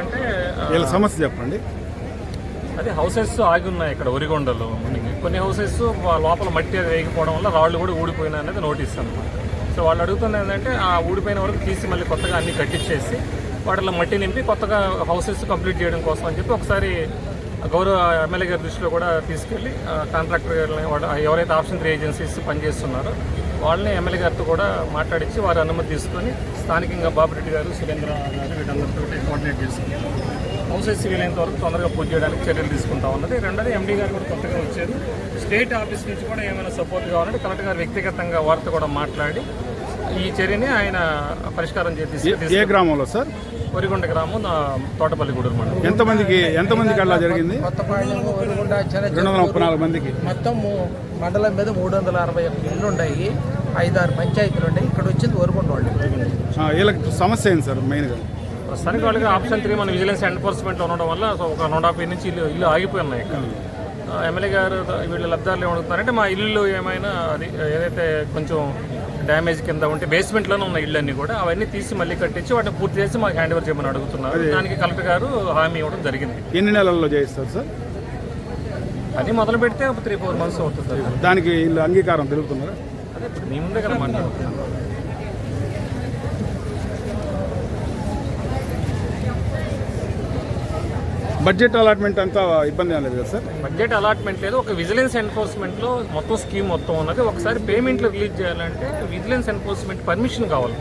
ఏంటంటే వీళ్ళ సమస్య చెప్పండి. అదే హౌసెస్ ఆగి ఉన్నాయి ఇక్కడ ఒరిగొండలో. మనకి కొన్ని హౌసెస్ లోపల మట్టి వేగిపోవడం వల్ల రాళ్ళు కూడా ఊడిపోయినాయి అనేది నోటీస్ అనమాట సో వాళ్ళు అడుగుతున్నది ఏంటంటే ఆ ఊడిపోయిన వరకు తీసి మళ్ళీ కొత్తగా అన్ని కట్టించేసి వాటిలో మట్టి నింపి కొత్తగా హౌసెస్ కంప్లీట్ చేయడం కోసం అని చెప్పి ఒకసారి గౌరవ ఎమ్మెల్యే గారి దృష్టిలో కూడా తీసుకెళ్ళి కాంట్రాక్టర్ ఎవరైతే ఆప్షన్ త్రీ ఏజెన్సీస్ పనిచేస్తున్నారో వాళ్ళని ఎమ్మెల్యే గారితో కూడా మాట్లాడించి వారి అనుమతి తీసుకొని స్థానికంగా బాబురెడ్డి గారు సురేంద్ర గారు వీళ్ళందరితో కోఆర్డినేట్ చేసుకుని హౌసెస్ వీలైనంత వరకు తొందరగా పూజ చేయడానికి చర్యలు తీసుకుంటా ఉన్నది. రెండోది ఎండీ గారు కూడా కొత్తగా వచ్చారు. స్టేట్ ఆఫీస్ నుంచి కూడా ఏమైనా సపోర్ట్ కావాలంటే కలెక్టర్ గారు వ్యక్తిగతంగా వారితో కూడా మాట్లాడి ఈ చర్యని ఆయన పరిష్కారం చేసి ఏ గ్రామంలో సార్? వరిగుంట గ్రామం నా తోటపల్లి గూడూరు మండలం. ఎంతమందికి ఎంతమందికి అలా జరిగింది? కొత్తపాలెం ఒరుగుండ రెండు వందల ముప్పై నాలుగు మందికి. మొత్తం మండలం మీద మూడు వందల అరవై ఒక్క ఇళ్ళు ఉన్నాయి. ఐదారు పంచాయతీలు ఉన్నాయి. ఇక్కడ వచ్చింది ఒరుగుండ వాళ్ళు. ఆ, వీళ్ళకి సమస్య ఏంటి సార్ మెయిన్గా ప్రస్తుతానికి వాళ్ళకి ఆప్షన్ త్రీ మన విజిలెన్స్ ఎన్ఫోర్స్మెంట్ ఉండడం వల్ల ఒక నూట యాభై నుంచి ఇల్లు ఇల్లు ఆగిపోయి ఉన్నాయి. ఎమ్మెల్యే గారు వీళ్ళు లబ్ధారులు ఏమడుగుతున్నారంటే మా ఇల్లు ఏమైనా అది ఏదైతే కొంచెం డ్యామేజ్ కింద ఉంటే బేస్మెంట్లోనే ఉన్న ఇళ్ళు అన్ని కూడా అవన్నీ తీసి మళ్ళీ కట్టించి వాటిని పూర్తి చేసి మాకు హ్యాండ్ ఓవర్ చేయమని అడుగుతున్నారు. దానికి కలెక్టర్ గారు హామీ ఇవ్వడం జరిగింది. ఎన్ని నెలల్లో చేయిస్తారు సార్? అది మొదలు పెడితే ఒక త్రీ ఫోర్ మంత్స్ అవుతుంది సార్. దానికి వీళ్ళు అంగీకారం తెలుపుతున్నారా? అదే మీ ముందే కదా మాట్లాడుతున్నాం. బడ్జెట్ అలాట్మెంట్ అంతా ఇబ్బంది ఏం లేదు కదా సార్? బడ్జెట్ అలాట్మెంట్ లేదు. ఒక విజిలెన్స్ ఎన్ఫోర్స్మెంట్లో మొత్తం స్కీమ్ మొత్తం ఉన్నది. ఒకసారి పేమెంట్లు రిలీజ్ చేయాలంటే విజిలెన్స్ ఎన్ఫోర్స్మెంట్ పర్మిషన్ కావాలి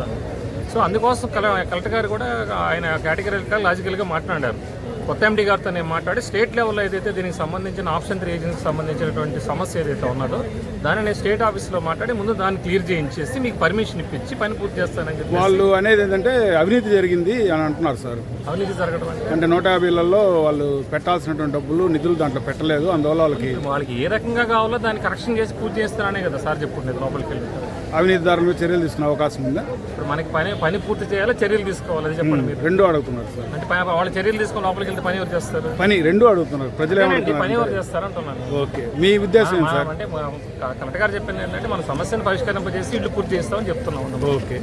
సో అందుకోసం కల కలెక్టర్ గారు కూడా ఆయన కేటగిరికల్ లాజికల్గా మాట్లాడారు. కొత్త ఎండి గారితో నేను మాట్లాడి స్టేట్ లెవెల్లో ఏదైతే దీనికి సంబంధించిన ఆప్షన్ త్రీ ఏజెన్సీకి సంబంధించినటువంటి సమస్య ఏదైతే ఉన్నదో దాన్ని నేను స్టేట్ ఆఫీస్లో మాట్లాడి ముందు దాన్ని క్లియర్ చేయించేసి మీకు పర్మిషన్ ఇప్పించి పని పూర్తి చేస్తానని చెప్పి వాళ్ళు అనేది ఏంటంటే అవినీతి జరిగింది అని అంటున్నారు సార్. అవినీతి జరగడం అంటే? నూట యాభైలలో వాళ్ళు పెట్టాల్సినటువంటి డబ్బులు నిధులు దాంట్లో పెట్టలేదు అందువల్ల వాళ్ళకి వాళ్ళకి ఏ రకంగా కావాలో దాన్ని కరెక్షన్ చేసి పూర్తి చేస్తారనే కదా సార్ చెప్పుకునేది లోపలికి వెళ్ళి. అవినీతిదారుల మీద చర్యలు తీసుకునే అవకాశం ఉందా? ఇప్పుడు మనకి పని పని పూర్తి చేయాలో చర్యలు తీసుకోవాలి అది చెప్పండి మీరు. రెండు అడుగుతున్నారు సార్. అంటే వాళ్ళ చర్యలు తీసుకొని లోపలికి వెళ్తే పని ఎవరు చేస్తారు? పని రెండు అడుగుతున్నారు ప్రజలు పని ఎవరు చేస్తారు అంటున్నాను ఓకే మీ ఉద్దేశం ఏంటి మా- సార్? అంటే మా- కలెక్టర్ గారు చెప్పింది ఏంటంటే మన సమస్యను పరిష్కరింపజేసి ఇల్లు పూర్తి చేస్తామని చెప్తున్నాం. ఓకే.